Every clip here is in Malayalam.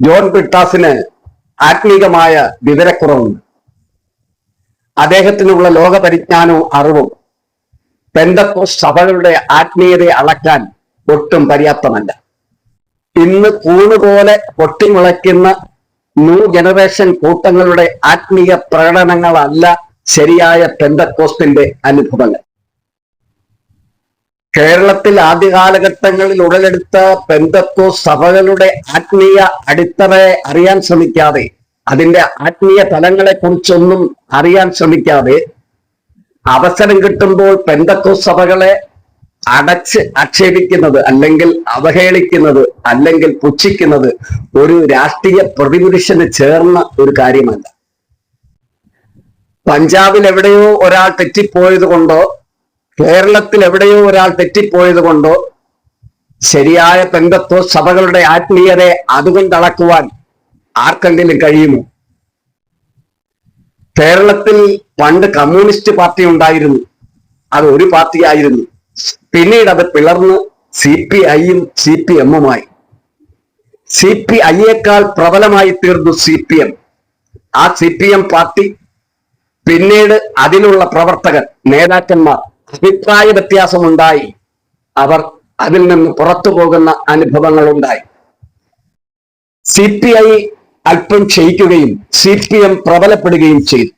ജോൺ ബ്രിട്ടാസിന് ആത്മീകമായ വിവരക്കുറവുണ്ട്. അദ്ദേഹത്തിനുള്ള ലോക പരിജ്ഞാനവും അറിവും പെന്തക്കോ സഭകളുടെ ആത്മീയതയെ അളക്കാൻ ഒട്ടും പര്യാപ്തമല്ല. ഇന്ന് കൂണുപോലെ പൊട്ടിമുളയ്ക്കുന്ന ന്യൂ ജനറേഷൻ കൂട്ടങ്ങളുടെ ആത്മീയ പ്രകടനങ്ങളല്ല ശരിയായ പെന്തക്കോസ്റ്റിന്റെ അനുഭവങ്ങൾ. കേരളത്തിൽ ആദ്യ കാലഘട്ടങ്ങളിൽ ഉടലെടുത്ത പെന്തക്കോ സഭകളുടെ ആത്മീയ അടിത്തറയെ അറിയാൻ ശ്രമിക്കാതെ അതിന്റെ ആത്മീയ തലങ്ങളെ കുറിച്ചൊന്നും അറിയാൻ ശ്രമിക്കാതെ അവസരം കിട്ടുമ്പോൾ പെന്തക്കോ സഭകളെ അടച്ച് ആക്ഷേപിക്കുന്നത് അല്ലെങ്കിൽ അവഹേളിക്കുന്നത് അല്ലെങ്കിൽ പുച്ഛിക്കുന്നത് ഒരു രാഷ്ട്രീയ പ്രതിപുരുഷന് ചേർന്ന ഒരു കാര്യമല്ല. പഞ്ചാബിൽ എവിടെയോ ഒരാൾ തെറ്റിപ്പോയത് കൊണ്ടോ കേരളത്തിൽ എവിടെയോ ഒരാൾ തെറ്റിപ്പോയത് കൊണ്ടോ ശരിയായ പെന്തത്വ സഭകളുടെ ആത്മീയതയെ അതുകൊണ്ട് അളക്കുവാൻ ആർക്കെങ്കിലും കഴിയുമോ? കേരളത്തിൽ പണ്ട് കമ്മ്യൂണിസ്റ്റ് പാർട്ടി ഉണ്ടായിരുന്നു. അത് ഒരു പാർട്ടിയായിരുന്നു. പിന്നീട് അത് പിളർന്ന് സി പി ഐയും സി പി എമ്മുമായി. സി പി ഐയേക്കാൾ പ്രബലമായി തീർന്നു സി പി എം. ആ സി പി എം പാർട്ടി പിന്നീട് അതിലുള്ള പ്രവർത്തകർ നേതാക്കന്മാർ അഭിപ്രായ വ്യത്യാസമുണ്ടായി. അവർ അതിൽ നിന്ന് പുറത്തു പോകുന്ന അനുഭവങ്ങൾ ഉണ്ടായി സി പി ഐ അല്പം ക്ഷയിക്കുകയും സി പി എം പ്രബലപ്പെടുകയും ചെയ്തു.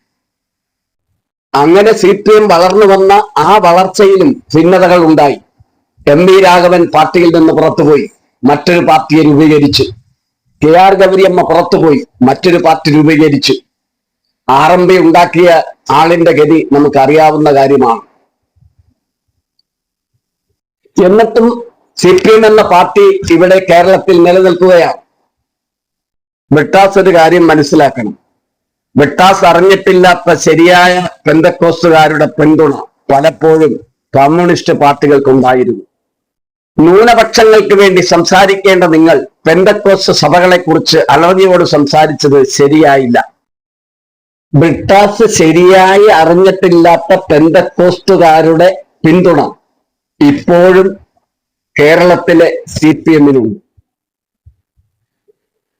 അങ്ങനെ സി പി എം വളർന്നു വന്ന ആ വളർച്ചയിലും ഭിന്നതകൾ ഉണ്ടായി. എം വി രാഘവൻ പാർട്ടിയിൽ നിന്ന് പുറത്തുപോയി മറ്റൊരു പാർട്ടിയെ രൂപീകരിച്ചു. കെ ആർ ഗൗരിയമ്മ പുറത്തുപോയി മറ്റൊരു പാർട്ടി രൂപീകരിച്ചു. ആർ എം പി ഉണ്ടാക്കിയ ആളിന്റെ ഗതി നമുക്ക് അറിയാവുന്ന കാര്യമാണ്. എന്നിട്ടും സി പി എം എന്ന പാർട്ടി ഇവിടെ കേരളത്തിൽ നിലനിൽക്കുകയാണ്. ബ്രിട്ടാസ് ഒരു കാര്യം മനസ്സിലാക്കണം. ബ്രിട്ടാസ് അറിഞ്ഞിട്ടില്ലാത്ത ശരിയായ പെന്തക്കോസുകാരുടെ പിന്തുണ പലപ്പോഴും കമ്മ്യൂണിസ്റ്റ് പാർട്ടികൾക്കുണ്ടായിരുന്നു. ന്യൂനപക്ഷങ്ങൾക്ക് വേണ്ടി സംസാരിക്കേണ്ട നിങ്ങൾ പെന്തക്കോസ് സഭകളെ കുറിച്ച് അലർജിയോട് സംസാരിച്ചത് ശരിയായില്ല. ബ്രിട്ടാസ് ശരിയായി അറിഞ്ഞിട്ടില്ലാത്ത പെന്തക്കോസ്റ്റുകാരുടെ പിന്തുണ ഇപ്പോഴും കേരളത്തിലെ സി പി എമ്മിനുണ്ട്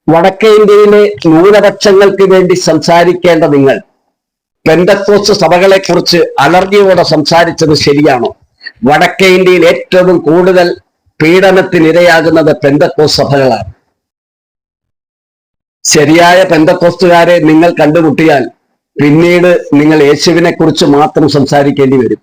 വടക്കേ ഇന്ത്യയിലെ ന്യൂനപക്ഷങ്ങൾക്ക് വേണ്ടി സംസാരിക്കേണ്ട നിങ്ങൾ പെന്തക്കോസ് സഭകളെ കുറിച്ച് അലർജിയോടെ സംസാരിച്ചത് ശരിയാണോ? വടക്കേ ഇന്ത്യയിൽ ഏറ്റവും കൂടുതൽ പീഡനത്തിനിരയാകുന്നത് പെന്തക്കോസ് സഭകളാണ്. ശരിയായ പെന്തക്കോസ്തുകാരെ നിങ്ങൾ കണ്ടുമുട്ടിയാൽ പിന്നീട് നിങ്ങൾ യേശുവിനെ കുറിച്ച് മാത്രം സംസാരിക്കേണ്ടി വരും.